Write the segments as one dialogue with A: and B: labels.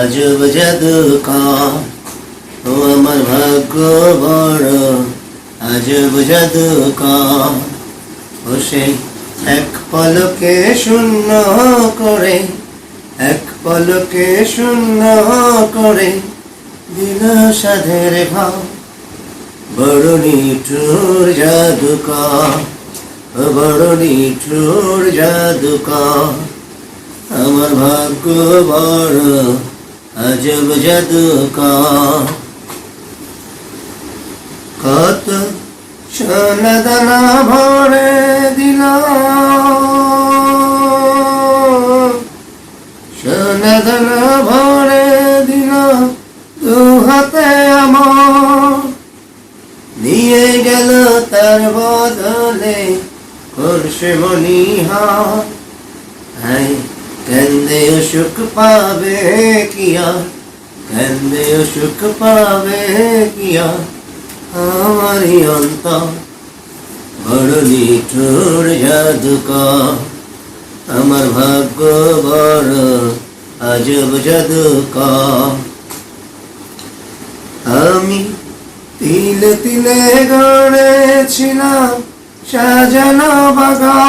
A: আজব জাদুকর ও আমার ভাগ্য বড় আজব জাদুকর ও সেই এক পলকে শূন্য করে এক পলকে শূন্য করে দিল সাধের ভাব বড় নিঠুর জাদুকর ও বড় নিঠুর জাদুকর আমার ভাগ্য বড় আজব জাদুকর কত সোনা দানা ভরে দিল। সোনা দানা ভরে দিল দু হাতে আমার। নিয়ে গেল তার বদলে করছে মনিহা। হায় কেন্দে সুখ পাবে কিয়া কেন্দে সুখ পাবে কিয়া আমারই অন্তর বড় নিঠুর জাদুকর আমার ভাগ্য বড় আজব জাদুকর আমি তিলে তিলে গড়েছিলাম সাজানো বাগান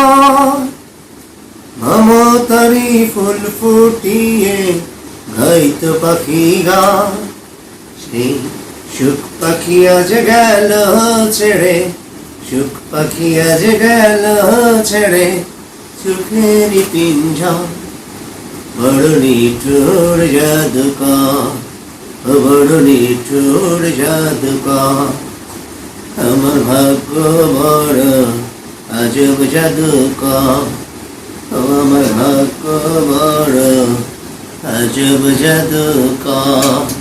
A: মমতারি ফুল ফুটিয়ে গাইত পাখি গান সেই সুখ পাখি আজ গেল ছেড়ে, সুখ পাখি আজ গেল ছেড়ে সুখেরই পিঞ্জন বড় নিঠুর জাদুকর ও বড় নিঠুর জাদুকর। আমার ভাগ্য বড়, আজব জাদুকর ও আমার ভাগ্য বড় আজব জাদুকর